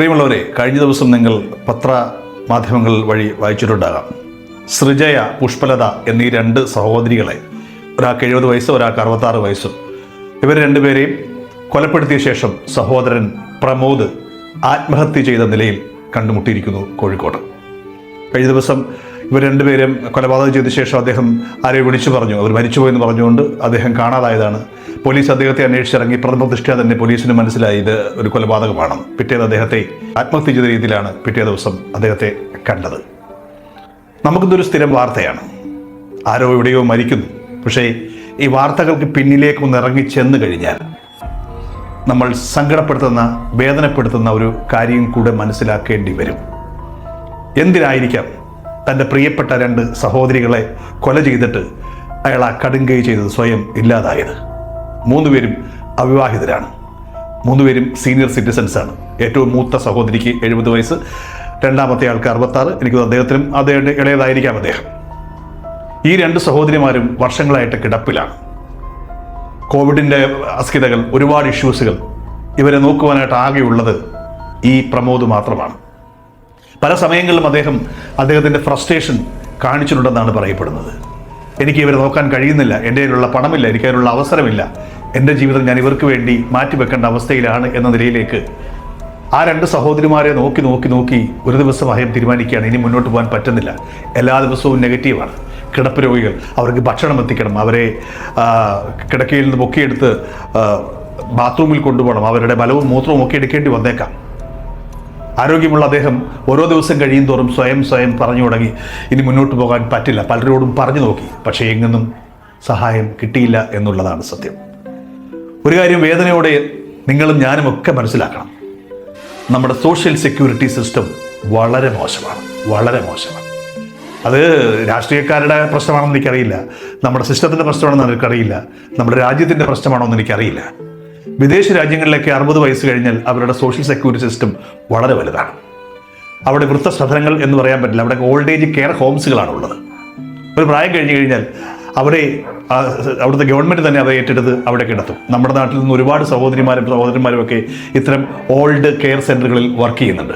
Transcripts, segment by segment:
പ്രിയമുള്ളവരെ കഴിഞ്ഞ ദിവസം നിങ്ങൾ പത്ര മാധ്യമങ്ങൾ വഴി വായിച്ചിട്ടുണ്ടാകാം. സൃജയ പുഷ്പലത എന്നീ രണ്ട് സഹോദരികളെ ഒരാൾക്ക് എഴുപത് വയസ്സ് ഒരാൾക്ക് അറുപത്താറ് വയസ്സും. ഇവർ രണ്ടുപേരെയും കൊലപ്പെടുത്തിയ ശേഷം സഹോദരൻ പ്രമോദ് ആത്മഹത്യ ചെയ്ത നിലയിൽ കണ്ടുമുട്ടിയിരിക്കുന്നു കോഴിക്കോട്. കഴിഞ്ഞ ദിവസം ഇവർ രണ്ടുപേരും കൊലപാതകം ചെയ്ത ശേഷം അദ്ദേഹം ആരെയും വിളിച്ചു പറഞ്ഞു. അവർ മരിച്ചുപോയെന്ന് പറഞ്ഞുകൊണ്ട് അദ്ദേഹം കാണാതായതാണ്. പോലീസ് അദ്ദേഹത്തെ അന്വേഷിച്ചിറങ്ങി. പ്രഥമ ദൃഷ്ടിയ തന്നെ പോലീസിന് മനസ്സിലായി ഇത് ഒരു കൊലപാതകമാണ്. പിറ്റേന്ന് അദ്ദേഹത്തെ ആത്മഹത്യ ചെയ്ത രീതിയിലാണ് പിറ്റേ ദിവസം അദ്ദേഹത്തെ കണ്ടത്. നമുക്കിതൊരു സ്ഥിരം വാർത്തയാണ്. ആരോ എവിടെയോ മരിക്കുന്നു. പക്ഷേ ഈ വാർത്തകൾക്ക് പിന്നിലേക്ക് ഒന്ന് ഇറങ്ങി ചെന്ന് കഴിഞ്ഞാൽ നമ്മൾ സങ്കടപ്പെടുത്തുന്ന വേദനപ്പെടുത്തുന്ന ഒരു കാര്യം കൂടെ മനസ്സിലാക്കേണ്ടി വരും. എന്തിനായിരിക്കാം തന്റെ പ്രിയപ്പെട്ട രണ്ട് സഹോദരികളെ കൊല ചെയ്തിട്ട് അയാൾ ആ കടുങ്കൈ ചെയ്തത് സ്വയം ഇല്ലാതായത്. മൂന്നുപേരും അവിവാഹിതരാണ്. മൂന്നുപേരും സീനിയർ സിറ്റിസൺസ് ആണ്. ഏറ്റവും മൂത്ത സഹോദരിക്ക് എഴുപത് വയസ്സ് രണ്ടാമത്തെ ആൾക്ക് അറുപത്താറ്. എനിക്ക് അദ്ദേഹത്തിനും അദ്ദേഹത്തിന്റെ ഇളയതായിരിക്കാം അദ്ദേഹം. ഈ രണ്ട് സഹോദരിമാരും വർഷങ്ങളായിട്ട് കിടപ്പിലാണ്. കോവിഡിന്റെ അസ്ഥിതകൾ ഒരുപാട് ഇഷ്യൂസുകൾ ഇവരെ നോക്കുവാനായിട്ട് ആകെയുള്ളത് ഈ പ്രമോദ് മാത്രമാണ്. പല സമയങ്ങളിലും അദ്ദേഹം അദ്ദേഹത്തിന്റെ ഫ്രസ്ട്രേഷൻ കാണിച്ചിട്ടുണ്ടെന്നാണ് പറയപ്പെടുന്നത്. എനിക്ക് ഇവരെ നോക്കാൻ കഴിയുന്നില്ല എന്റെ കയ്യിലുള്ള പണമില്ല എനിക്ക് അതിനുള്ള അവസരമില്ല. എന്റെ ജീവിതം ഞാൻ ഇവർക്ക് വേണ്ടി മാറ്റിവെക്കേണ്ട അവസ്ഥയിലാണ് എന്ന നിലയിലേക്ക് ആ രണ്ട് സഹോദരിമാരെ നോക്കി നോക്കി നോക്കി ഒരു ദിവസം അദ്ദേഹം തീരുമാനിക്കുകയാണ് ഇനി മുന്നോട്ട് പോകാൻ പറ്റുന്നില്ല. എല്ലാ ദിവസവും നെഗറ്റീവാണ് കിടപ്പ് രോഗികൾ അവർക്ക് ഭക്ഷണം എത്തിക്കണം അവരെ കിടക്കയിൽ നിന്ന് പൊക്കിയെടുത്ത് ബാത്റൂമിൽ കൊണ്ടുപോകണം അവരുടെ ബലവും മൂത്രവും ഒക്കെ എടുക്കേണ്ടി വന്നേക്കാം. ആരോഗ്യമുള്ള അദ്ദേഹം ഓരോ ദിവസം കഴിയും തോറും സ്വയം സ്വയം പറഞ്ഞു തുടങ്ങി. ഇനി മുന്നോട്ട് പോകാൻ പറ്റില്ല. പലരോടും പറഞ്ഞു നോക്കി. പക്ഷേ എങ്ങനും സഹായം കിട്ടിയില്ല എന്നുള്ളതാണ് സത്യം. ഒരു കാര്യം വേദനയോടെ നിങ്ങളും ഞാനും ഒക്കെ മനസ്സിലാക്കണം. നമ്മുടെ സോഷ്യൽ സെക്യൂരിറ്റി സിസ്റ്റം വളരെ മോശമാണ്. വളരെ മോശമാണ്. അത് രാഷ്ട്രീയക്കാരുടെ പ്രശ്നമാണെന്ന് എനിക്കറിയില്ല. നമ്മുടെ സിസ്റ്റത്തിന്റെ പ്രശ്നമാണെന്ന് എനിക്കറിയില്ല. നമ്മുടെ രാജ്യത്തിന്റെ പ്രശ്നമാണോ എന്ന് എനിക്കറിയില്ല. വിദേശ രാജ്യങ്ങളിലൊക്കെ അറുപത് വയസ്സ് കഴിഞ്ഞാൽ അവരുടെ സോഷ്യൽ സെക്യൂരിറ്റി സിസ്റ്റം വളരെ വലുതാണ്. അവിടെ വൃദ്ധസദനങ്ങൾ എന്ന് പറയാൻ പറ്റില്ല. അവിടെ ഓൾഡ് ഏജ് കെയർ ഹോംസുകളാണ് ഉള്ളത്. ഒരു പ്രായം കഴിഞ്ഞു കഴിഞ്ഞാൽ അവരെ അവിടുത്തെ ഗവൺമെന്റ് തന്നെ അവരെ ഏറ്റെടുത്ത് അവിടെ കിടത്തും നമ്മുടെ നാട്ടിൽ നിന്ന് ഒരുപാട് സഹോദരിമാരും സഹോദരന്മാരും ഒക്കെ ഇത്തരം ഓൾഡ് കെയർ സെന്ററുകളിൽ വർക്ക് ചെയ്യുന്നുണ്ട്.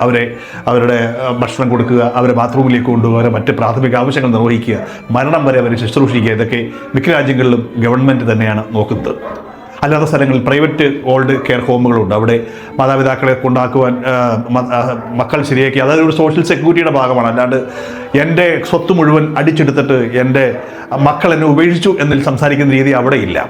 അവരെ അവരുടെ ഭക്ഷണം കൊടുക്കുക അവരെ ബാത്റൂമിലേക്ക് കൊണ്ടുപോകുക അവരെ മറ്റ് പ്രാഥമിക ആവശ്യങ്ങൾ നിർവഹിക്കുക മരണം വരെ അവരെ ശുശ്രൂഷിക്കുക ഇതൊക്കെ മിക്ക രാജ്യങ്ങളിലും ഗവൺമെന്റ് തന്നെയാണ് നോക്കുന്നത്. അല്ലാത്ത സ്ഥലങ്ങളിൽ പ്രൈവറ്റ് ഓൾഡ് കെയർ ഹോമുകളുണ്ട്. അവിടെ മാതാപിതാക്കളെ കൊണ്ടാക്കുവാൻ മക്കൾ ശരിയാക്കി. അതായത് ഒരു സോഷ്യൽ സെക്യൂരിറ്റിയുടെ ഭാഗമാണ്. അല്ലാണ്ട് എന്റെ സ്വത്ത് മുഴുവൻ അടിച്ചെടുത്തിട്ട് എന്റെ മക്കൾ എന്നെ ഉപേക്ഷിച്ചു എന്നിൽ സംസാരിക്കുന്ന രീതി അവിടെ ഇല്ല.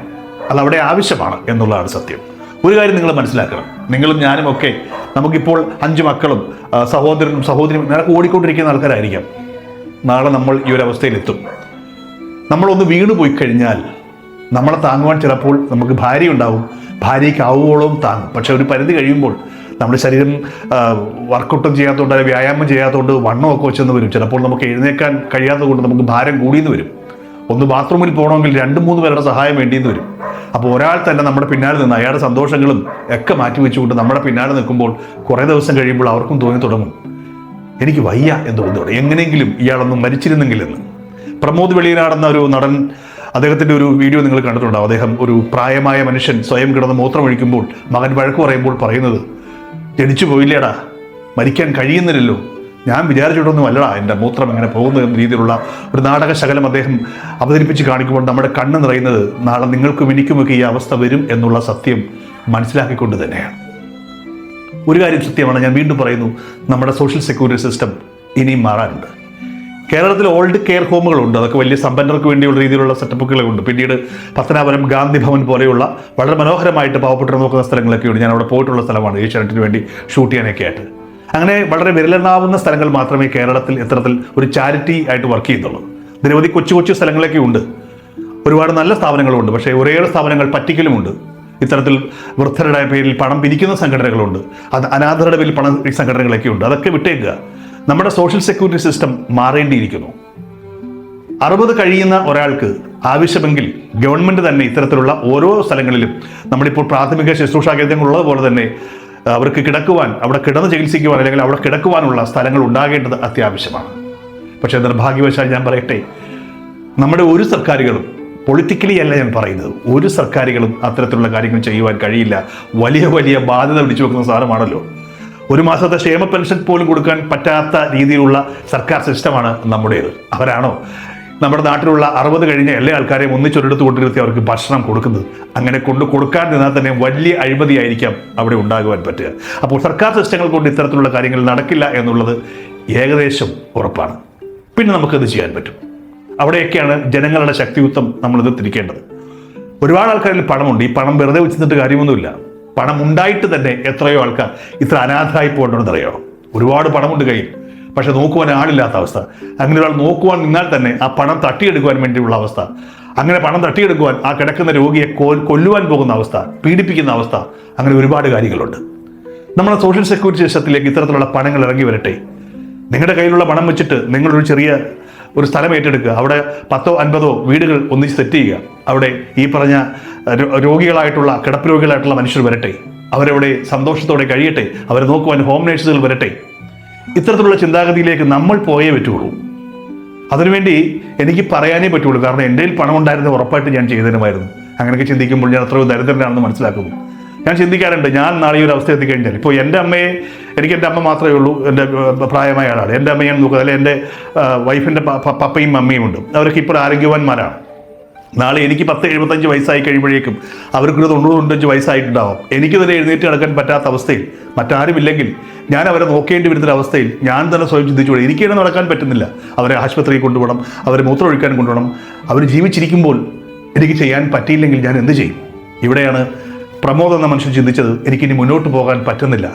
അത് അവിടെ ആവശ്യമാണ് എന്നുള്ളതാണ് സത്യം. ഒരു കാര്യം നിങ്ങൾ മനസ്സിലാക്കണം. നിങ്ങളും ഞാനും ഒക്കെ നമുക്കിപ്പോൾ അഞ്ച് മക്കളും സഹോദരനും സഹോദരിയും നിനക്ക് ഓടിക്കൊണ്ടിരിക്കുന്ന ആൾക്കാരായിരിക്കാം. നാളെ നമ്മൾ ഈ ഒരു അവസ്ഥയിലെത്തും. നമ്മളൊന്ന് വീണു പോയി കഴിഞ്ഞാൽ നമ്മളെ താങ്ങുവാൻ ചിലപ്പോൾ നമുക്ക് ഭാര്യ ഉണ്ടാവും ഭാര്യയ്ക്ക് ആവുവോളം താങ്ങും. പക്ഷെ ഒരു പരിധി കഴിയുമ്പോൾ നമ്മുടെ ശരീരം വർക്കൗട്ടും ചെയ്യാത്തതുകൊണ്ട് അല്ലെങ്കിൽ വ്യായാമം ചെയ്യാത്തതുകൊണ്ട് വണ്ണമൊക്കെ വെച്ചെന്ന് വരും. ചിലപ്പോൾ നമുക്ക് എഴുന്നേക്കാൻ കഴിയാത്തത് കൊണ്ട് നമുക്ക് ഭാരം കൂടിയെന്ന് വരും. ഒന്ന് ബാത്റൂമിൽ പോകണമെങ്കിൽ രണ്ട് മൂന്ന് പേരുടെ സഹായം വേണ്ടിയെന്ന് വരും. അപ്പോൾ ഒരാൾ തന്നെ നമ്മുടെ പിന്നാലെ നിന്ന് അയാളുടെ സന്തോഷങ്ങളും ഒക്കെ മാറ്റി വെച്ചുകൊണ്ട് നമ്മുടെ പിന്നാലെ നിൽക്കുമ്പോൾ കുറേ ദിവസം കഴിയുമ്പോൾ അവർക്കും തോന്നി തുടങ്ങും. എനിക്ക് വയ്യ എന്ന് തോന്നി തുടങ്ങി. എങ്ങനെയെങ്കിലും ഇയാളൊന്നും മരിച്ചിരുന്നെങ്കിലെന്ന്. പ്രമോദ് വെളിയിലാടുന്ന ഒരു നടൻ അദ്ദേഹത്തിന്റെ ഒരു വീഡിയോ നിങ്ങൾ കണ്ടിട്ടുണ്ടാവും. അദ്ദേഹം ഒരു പ്രായമായ മനുഷ്യൻ സ്വയം കിടന്ന് മൂത്രമൊഴിക്കുമ്പോൾ മകൻ വഴക്ക് പറയുമ്പോൾ പറയുന്നത് ജനിച്ചു പോയില്ലേടാ മരിക്കാൻ കഴിയുന്നില്ലല്ലോ. ഞാൻ വിചാരിച്ചിട്ടൊന്നും അല്ലടാ എന്റെ മൂത്രം എങ്ങനെ പോകുന്ന രീതിയിലുള്ള ഒരു നാടക ശകലം അദ്ദേഹം അവതരിപ്പിച്ച് കാണിക്കുമ്പോൾ നമ്മുടെ കണ്ണ് നിറയുന്നത് നാളെ നിങ്ങൾക്കും എനിക്കുമൊക്കെ ഈ അവസ്ഥ വരും എന്നുള്ള സത്യം മനസ്സിലാക്കിക്കൊണ്ട് തന്നെയാണ്. ഒരു കാര്യം സത്യമാണ് ഞാൻ വീണ്ടും പറയുന്നു നമ്മുടെ സോഷ്യൽ സെക്യൂരിറ്റി സിസ്റ്റം ഇനിയും മാറാനുണ്ട്. കേരളത്തിൽ ഓൾഡ് കെയർ ഹോമുകളുണ്ട് അതൊക്കെ വലിയ സമ്പന്നർക്ക് വേണ്ടിയുള്ള രീതിയിലുള്ള സെറ്റപ്പുകളൊക്കെ ഉണ്ട് പിന്നീട് പത്തനാപുരം ഗാന്ധി ഭവൻ പോലെയുള്ള വളരെ മനോഹരമായിട്ട് പാവപ്പെട്ടവർ നോക്കുന്ന സ്ഥലങ്ങളൊക്കെയുണ്ട്. ഞാൻ അവിടെ പോയിട്ടുള്ള സ്ഥലമാണ്. ഏഷ്യാനെറ്റിന് വേണ്ടി ഷൂട്ട് ചെയ്യാനൊക്കെ ആയിട്ട്. അങ്ങനെ വളരെ വിരലെണ്ണാവുന്ന സ്ഥലങ്ങൾ മാത്രമേ കേരളത്തിൽ ഇത്തരത്തിൽ ഒരു ചാരിറ്റി ആയിട്ട് വർക്ക് ചെയ്യുന്നുള്ളൂ. നിരവധി കൊച്ചു കൊച്ചു സ്ഥലങ്ങളൊക്കെ ഉണ്ട്. ഒരുപാട് നല്ല സ്ഥാപനങ്ങളുണ്ട്. പക്ഷേ ഒരേറെ സ്ഥാപനങ്ങൾ പറ്റിക്കലുമുണ്ട്. ഇത്തരത്തിൽ വൃദ്ധരുടെ പേരിൽ പണം പിരിക്കുന്ന സംഘടനകളുണ്ട്. അത് അനാഥരുടെ പേരിൽ പണം സംഘടനകളൊക്കെ ഉണ്ട് അതൊക്കെ വിട്ടേക്കുക. നമ്മുടെ സോഷ്യൽ സെക്യൂരിറ്റി സിസ്റ്റം മാറേണ്ടിയിരിക്കുന്നു. അറുപത് കഴിയുന്ന ഒരാൾക്ക് ആവശ്യമെങ്കിൽ ഗവൺമെന്റ് തന്നെ ഇത്തരത്തിലുള്ള ഓരോ സ്ഥലങ്ങളിലും നമ്മളിപ്പോൾ പ്രാഥമിക ശുശ്രൂഷാ കേന്ദ്രങ്ങളുള്ളതുപോലെ തന്നെ അവർക്ക് കിടക്കുവാൻ അവിടെ കിടന്ന് ചികിത്സിക്കുവാൻ അല്ലെങ്കിൽ അവിടെ കിടക്കുവാനുള്ള സ്ഥലങ്ങൾ ഉണ്ടാകേണ്ടത് അത്യാവശ്യമാണ്. പക്ഷേ നിർഭാഗ്യവശാൽ ഞാൻ പറയട്ടെ നമ്മുടെ ഒരു സർക്കാരുകളും പൊളിറ്റിക്കലി അല്ല ഞാൻ പറയുന്നത്. ഒരു സർക്കാരുകളും അത്തരത്തിലുള്ള കാര്യങ്ങൾ ചെയ്യുവാൻ കഴിയില്ല. വലിയ വലിയ ബാധ്യത പിടിച്ചു വെക്കുന്ന സാധനമാണല്ലോ. ഒരു മാസത്തെ ക്ഷേമ പെൻഷൻ പോലും കൊടുക്കാൻ പറ്റാത്ത രീതിയിലുള്ള സർക്കാർ സിസ്റ്റമാണ് നമ്മുടേത്. അവരാണോ? നമ്മുടെ നാട്ടിലുള്ള അറുപത് കഴിഞ്ഞ എല്ലാ ആൾക്കാരെയും ഒന്നിച്ചൊരിടത്ത് കൊണ്ടുവരുത്തി അവർക്ക് ഭക്ഷണം കൊടുക്കുന്നത്. അങ്ങനെ കൊണ്ട് കൊടുക്കാൻ നിന്നാൽ തന്നെ വലിയ അഴിമതിയായിരിക്കാം അവിടെ ഉണ്ടാകുവാൻ പറ്റുക. അപ്പോൾ സർക്കാർ സിസ്റ്റങ്ങൾ കൊണ്ട് ഇത്തരത്തിലുള്ള കാര്യങ്ങൾ നടക്കില്ല എന്നുള്ളത് ഏകദേശം ഉറപ്പാണ്. പിന്നെ നമുക്കത് ചെയ്യാൻ പറ്റും. അവിടെയൊക്കെയാണ് ജനങ്ങളുടെ ശക്തിയുത്വം നമ്മളിത് തിരിക്കേണ്ടത്. ഒരുപാട് ആൾക്കാരിൽ പണമുണ്ട്. ഈ പണം വെറുതെ വെച്ചിട്ട് കാര്യമൊന്നുമില്ല. പണം ഉണ്ടായിട്ട് തന്നെ എത്രയോ ആൾക്കാർ ഇത്ര അനാഥരായി പോകേണ്ടതെന്ന് അറിയാമോ ഒരുപാട് പണമുണ്ട് കയ്യിൽ. പക്ഷെ നോക്കുവാൻ ആളില്ലാത്ത അവസ്ഥ. അങ്ങനെ ഒരാൾ നോക്കുവാൻ നിന്നാൽ തന്നെ ആ പണം തട്ടിയെടുക്കുവാൻ വേണ്ടിയുള്ള അവസ്ഥ. അങ്ങനെ പണം തട്ടിയെടുക്കുവാൻ ആ കിടക്കുന്ന രോഗിയെ കൊല്ലുവാൻ പോകുന്ന അവസ്ഥ പീഡിപ്പിക്കുന്ന അവസ്ഥ അങ്ങനെ ഒരുപാട് കാര്യങ്ങളുണ്ട്. നമ്മുടെ സോഷ്യൽ സെക്യൂരിറ്റി സിസ്റ്റത്തിലേക്ക് ഇത്തരത്തിലുള്ള പണങ്ങൾ ഇറങ്ങി വരട്ടെ. നിങ്ങളുടെ കയ്യിലുള്ള പണം വെച്ചിട്ട് നിങ്ങളൊരു ചെറിയ ഒരു സ്ഥലം ഏറ്റെടുക്കുക. അവിടെ പത്തോ അൻപതോ വീടുകൾ ഒന്നിച്ച് സെറ്റ് ചെയ്യുക. അവിടെ ഈ പറഞ്ഞ രോഗികളായിട്ടുള്ള കിടപ്പ് രോഗികളായിട്ടുള്ള മനുഷ്യർ വരട്ടെ. അവരവിടെ സന്തോഷത്തോടെ കഴിയട്ടെ. അവരെ നോക്കുവാൻ ഹോം നേഴ്സുകൾ വരട്ടെ. ഇത്തരത്തിലുള്ള ചിന്താഗതിയിലേക്ക് നമ്മൾ പോയേ പറ്റുള്ളൂ. അതിനുവേണ്ടി എനിക്ക് പറയാനേ പറ്റുള്ളൂ. കാരണം എന്റെ കയ്യിൽ പണം ഉണ്ടായിരുന്ന ഉറപ്പായിട്ട് ഞാൻ ചെയ്തതിനുമായിരുന്നു അങ്ങനെയൊക്കെ ചിന്തിക്കുമ്പോൾ ഞാൻ അത്രയും ദരിദ്രനാണെന്ന് മനസ്സിലാക്കുന്നു. ഞാൻ ചിന്തിക്കാറുണ്ട് ഞാൻ നാളെ ഈ ഒരു അവസ്ഥ എത്തിക്കഴിഞ്ഞാൽ. ഇപ്പോൾ എന്റെ അമ്മയെ എനിക്ക് എന്റെ അമ്മ മാത്രമേ ഉള്ളൂ എന്റെ പ്രായമായ ആളാണ്. എന്റെ അമ്മയാണ് നോക്കുക അല്ലെങ്കിൽ എന്റെ വൈഫിന്റെ പപ്പയും അമ്മയും ഉണ്ട്. അവരൊക്കെ ഇപ്പോൾ ആരോഗ്യവാന്മാരാണ്. നാളെ എനിക്ക് പത്ത് എഴുപത്തഞ്ച് വയസ്സായി കഴിയുമ്പോഴേക്കും അവർക്കൊരു തൊണ്ണൂറ് തൊണ്ണൂറ്റഞ്ച് വയസ്സായിട്ടുണ്ടാവും. എനിക്ക് തന്നെ എഴുന്നേറ്റ് നടക്കാൻ പറ്റാത്ത അവസ്ഥയിൽ മറ്റാരുമില്ലെങ്കിൽ ഞാൻ അവരെ നോക്കേണ്ടി വരുന്ന അവസ്ഥയിൽ ഞാൻ തന്നെ സ്വയം ചിന്തിച്ചു എനിക്ക് തന്നെ നടക്കാൻ പറ്റുന്നില്ല. അവരെ ആശുപത്രിയിൽ കൊണ്ടുപോകണം അവരെ മൂത്രമൊഴിക്കാൻ കൊണ്ടുപോകണം. അവർ ജീവിച്ചിരിക്കുമ്പോൾ എനിക്ക് ചെയ്യാൻ പറ്റിയില്ലെങ്കിൽ ഞാൻ എന്ത് ചെയ്യും? ഇവിടെയാണ് പ്രമോദ് എന്ന മനുഷ്യൻ ചിന്തിച്ചത് എനിക്കിനി മുന്നോട്ട് പോകാൻ പറ്റുന്നില്ല.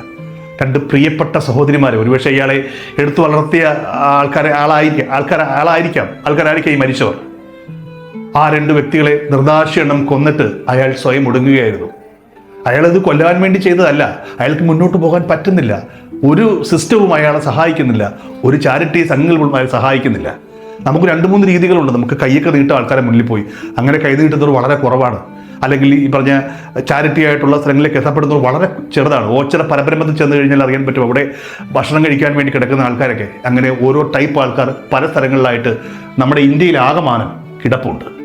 രണ്ട് പ്രിയപ്പെട്ട സഹോദരിമാരെ ഒരുപക്ഷെ ഇയാളെ എടുത്തു വളർത്തിയ ആൾക്കാരെ ആളായിരിക്കാം ആൾക്കാർ ആളായിരിക്കാം ആൾക്കാരായിരിക്കാം ഈ മരിച്ചവർ. ആ രണ്ട് വ്യക്തികളെ നിർദാശയെണ്ണം കൊന്നിട്ട് അയാൾ സ്വയം ഒടുങ്ങുകയായിരുന്നു. അയാൾ ഇത് കൊല്ലാൻ വേണ്ടി ചെയ്തതല്ല അയാൾക്ക് മുന്നോട്ട് പോകാൻ പറ്റുന്നില്ല. ഒരു സിസ്റ്റവും അയാളെ സഹായിക്കുന്നില്ല ഒരു ചാരിറ്റി സംഘങ്ങളും അയാൾ സഹായിക്കുന്നില്ല. നമുക്ക് രണ്ട് മൂന്ന് രീതികളുണ്ട്. നമുക്ക് കൈയൊക്കെ നീട്ട ആൾക്കാരെ മുന്നിൽ പോയി. അങ്ങനെ കൈ നീട്ടുന്നത് വളരെ കുറവാണ്. അല്ലെങ്കിൽ ഈ പറഞ്ഞ ചാരിറ്റി ആയിട്ടുള്ള സ്ഥലങ്ങളിലേക്ക് എത്തപ്പെടുന്നത് വളരെ ചെറുതാണ്. ഓച്ചറ പരമ്പരമെന്ന് ചെന്ന് കഴിഞ്ഞാൽ അറിയാൻ പറ്റും അവിടെ ഭക്ഷണം കഴിക്കാൻ വേണ്ടി കിടക്കുന്ന ആൾക്കാരൊക്കെ. അങ്ങനെ ഓരോ ടൈപ്പ് ആൾക്കാർ പല സ്ഥലങ്ങളിലായിട്ട് നമ്മുടെ ഇന്ത്യയിൽ ആകമാനം കിടപ്പുണ്ട്.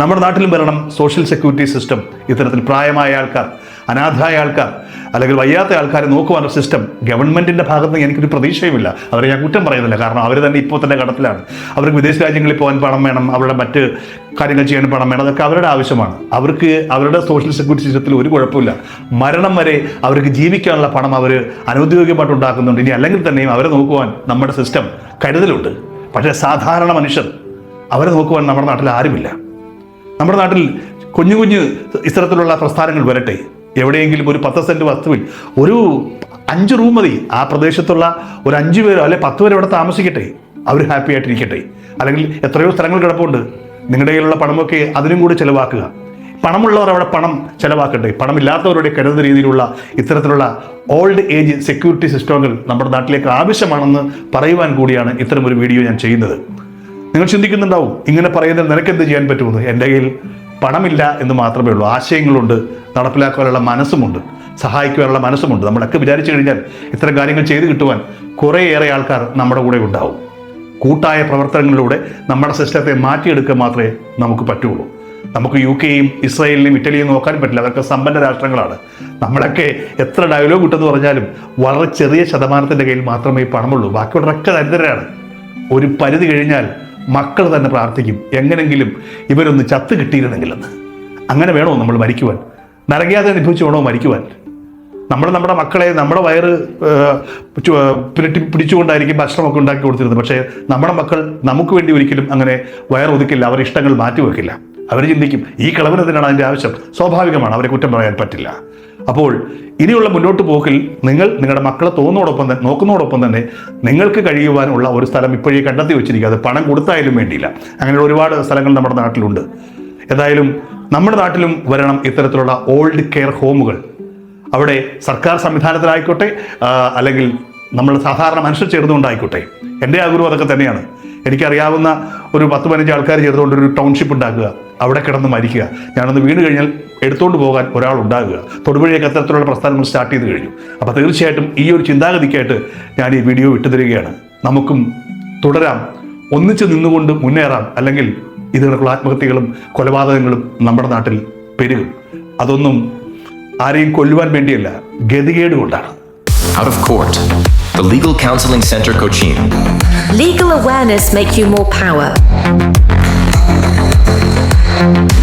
നമ്മുടെ നാട്ടിലും വരണം. സോഷ്യൽ സെക്യൂരിറ്റി സിസ്റ്റം ഇത്തരത്തിൽ പ്രായമായ ആൾക്കാർ അനാഥരായ ആൾക്കാർ അല്ലെങ്കിൽ വയ്യാത്ത ആൾക്കാരെ നോക്കുവാനുള്ള സിസ്റ്റം ഗവൺമെന്റിന്റെ ഭാഗത്ത് നിന്ന് എനിക്കൊരു പ്രതീക്ഷയുമില്ല. അവരെ ഞാൻ കുറ്റം പറയുന്നില്ല. കാരണം അവർ തന്നെ ഇപ്പോൾ തന്നെ കടത്തിലാണ്. അവർക്ക് വിദേശ രാജ്യങ്ങളിൽ പോകാൻ പണം വേണം. അവരുടെ മറ്റ് കാര്യങ്ങൾ ചെയ്യാൻ പണം വേണം. അതൊക്കെ അവരുടെ ആവശ്യമാണ്. അവർക്ക് അവരുടെ സോഷ്യൽ സെക്യൂരിറ്റി സിസ്റ്റത്തിൽ ഒരു കുഴപ്പമില്ല. മരണം വരെ അവർക്ക് ജീവിക്കാനുള്ള പണം അവർ അനൗദ്യോഗികമായിട്ട് ഉണ്ടാക്കുന്നുണ്ട്. ഇനി അല്ലെങ്കിൽ തന്നെയും അവരെ നോക്കുവാൻ നമ്മുടെ സിസ്റ്റം കരുതലുണ്ട്. പക്ഷേ സാധാരണ മനുഷ്യർ അവരെ നോക്കുവാൻ നമ്മുടെ നാട്ടിൽ ആരുമില്ല. നമ്മുടെ നാട്ടിൽ കുഞ്ഞു കുഞ്ഞു ഇത്തരത്തിലുള്ള പ്രസ്ഥാനങ്ങൾ വരട്ടെ. എവിടെയെങ്കിലും ഒരു പത്ത് സെന്റ് വസ്തുവിൽ ഒരു അഞ്ച് റൂം മതി. ആ പ്രദേശത്തുള്ള ഒരു അഞ്ച് പേരോ അല്ലെ പത്ത് പേരോ അവിടെ താമസിക്കട്ടെ. അവർ ഹാപ്പി ആയിട്ടിരിക്കട്ടെ. അല്ലെങ്കിൽ എത്രയോ സ്ഥലങ്ങൾ കിടപ്പുണ്ട്. നിങ്ങളുടെ കയ്യിലുള്ള പണമൊക്കെ അതിനും കൂടി ചിലവാക്കുക. പണമുള്ളവർ അവിടെ പണം ചിലവാക്കട്ടെ. പണമില്ലാത്തവരുടെ കരുതുന്ന രീതിയിലുള്ള ഇത്തരത്തിലുള്ള ഓൾഡ് ഏജ് സെക്യൂരിറ്റി സിസ്റ്റങ്ങൾ നമ്മുടെ നാട്ടിലേക്ക് ആവശ്യമാണെന്ന് പറയുവാൻ കൂടിയാണ് ഇത്തരം ഒരു വീഡിയോ ഞാൻ ചെയ്യുന്നത്. നിങ്ങൾ ചിന്തിക്കുന്നുണ്ടാവും ഇങ്ങനെ പറയുന്നത് നിനക്ക് എന്ത് ചെയ്യാൻ പറ്റുമെന്ന്. എന്റെ കയ്യിൽ പണമില്ല എന്ന് മാത്രമേ ഉള്ളൂ. ആശയങ്ങളുണ്ട് നടപ്പിലാക്കാനുള്ള മനസ്സുമുണ്ട് സഹായിക്കുവാനുള്ള മനസ്സുമുണ്ട്. നമ്മളൊക്കെ വിചാരിച്ചു കഴിഞ്ഞാൽ ഇത്തരം കാര്യങ്ങൾ ചെയ്തു കിട്ടുവാൻ കുറേയേറെ ആൾക്കാർ നമ്മുടെ കൂടെ ഉണ്ടാവും. കൂട്ടായ പ്രവർത്തനങ്ങളിലൂടെ നമ്മുടെ സിസ്റ്റത്തെ മാറ്റിയെടുക്കുക മാത്രമേ നമുക്ക് പറ്റുള്ളൂ. നമുക്ക് യു കെയും ഇസ്രായേലിനെയും ഇറ്റലിയും നോക്കാൻ പറ്റില്ല. അതൊക്കെ സമ്പന്ന രാഷ്ട്രങ്ങളാണ്. നമ്മളൊക്കെ എത്ര ഡയലോഗ് കിട്ടുമെന്ന് പറഞ്ഞാലും വളരെ ചെറിയ ശതമാനത്തിന്റെ കയ്യിൽ മാത്രമേ പണമുള്ളൂ. ബാക്കിയുള്ളവരൊക്കെ ദരിദ്രരാണ്. ഒരു പരിധി കഴിഞ്ഞാൽ മക്കൾ തന്നെ പ്രാർത്ഥിക്കും. എങ്ങനെങ്കിലും ഇവരൊന്ന് ചത്ത് കിട്ടിയിരുന്നെങ്കിലെന്ന്. അങ്ങനെ വേണോ നമ്മൾ മരിക്കുവാൻ? നരകയാതെ അനുഭവിച്ചു വേണോ മരിക്കുവാൻ? നമ്മൾ നമ്മുടെ മക്കളെ നമ്മുടെ വയറ് പുരട്ടി പിടിച്ചുകൊണ്ടായിരിക്കും ഭക്ഷണമൊക്കെ ഉണ്ടാക്കി കൊടുത്തിരുന്നത്. പക്ഷേ നമ്മുടെ മക്കൾ നമുക്ക് വേണ്ടി ഒരിക്കലും അങ്ങനെ വയറൊതുക്കില്ല അവർ ഇഷ്ടങ്ങൾ മാറ്റിവെക്കില്ല. അവർ ചിന്തിക്കും ഈ കിളവിനെതിനാണ് അതിന്റെ ആവശ്യം? സ്വാഭാവികമാണ് അവരെ കുറ്റം പറയാൻ പറ്റില്ല. അപ്പോൾ ഇനിയുള്ള മുന്നോട്ട് പോക്കിൽ നിങ്ങൾ നിങ്ങളുടെ മക്കളെ തോന്നോടൊപ്പം തന്നെ നോക്കുന്നതോടൊപ്പം തന്നെ നിങ്ങൾക്ക് കഴിയുവാനുള്ള ഒരു സ്ഥലം ഇപ്പോഴേ കണ്ടെത്തി വെച്ചിരിക്കുക. അത് പണം കൊടുത്തായാലും വേണ്ടിയില്ല. അങ്ങനെയുള്ള ഒരുപാട് സ്ഥലങ്ങൾ നമ്മുടെ നാട്ടിലുണ്ട്. ഏതായാലും നമ്മുടെ നാട്ടിലും വരണം ഇത്തരത്തിലുള്ള ഓൾഡ് കെയർ ഹോമുകൾ അവിടെ സർക്കാർ സംവിധാനത്തിലായിക്കോട്ടെ അല്ലെങ്കിൽ നമ്മൾ സാധാരണ മനുഷ്യർ ചേർന്നുകൊണ്ടായിക്കോട്ടെ. എന്റെ ആഗ്രഹം അതൊക്കെ തന്നെയാണ്. എനിക്കറിയാവുന്ന ഒരു പത്ത് പതിനഞ്ച് ആൾക്കാർ ചേർന്നുകൊണ്ട് ഒരു ടൗൺഷിപ്പ് ഉണ്ടാക്കുക. അവിടെ കിടന്ന് മരിക്കുക. ഞാനൊന്ന് വീണ് കഴിഞ്ഞാൽ എടുത്തുകൊണ്ട് പോകാൻ ഒരാൾ ഉണ്ടാകുക തൊടുപുഴയൊക്കെ അത്തരത്തിലുള്ള പ്രസ്ഥാനങ്ങൾ സ്റ്റാർട്ട് ചെയ്ത് കഴിഞ്ഞു. അപ്പോൾ തീർച്ചയായിട്ടും ഈ ഒരു ചിന്താഗതിക്കായിട്ട് ഞാൻ ഈ വീഡിയോ വിട്ടുതരികയാണ്. നമുക്കും തുടരാം. ഒന്നിച്ച് നിന്നുകൊണ്ട് മുന്നേറാം. അല്ലെങ്കിൽ ഇത് കണക്കുള്ള ആത്മഹത്യകളും കൊലപാതകങ്ങളും നമ്മുടെ നാട്ടിൽ പെരുകും. അതൊന്നും ആരെയും കൊല്ലുവാൻ വേണ്ടിയല്ല ഗതികേട് കൊണ്ടാണ്. Out of court. The Legal Counseling Center Cochin. Legal awareness make you more power. Thank you.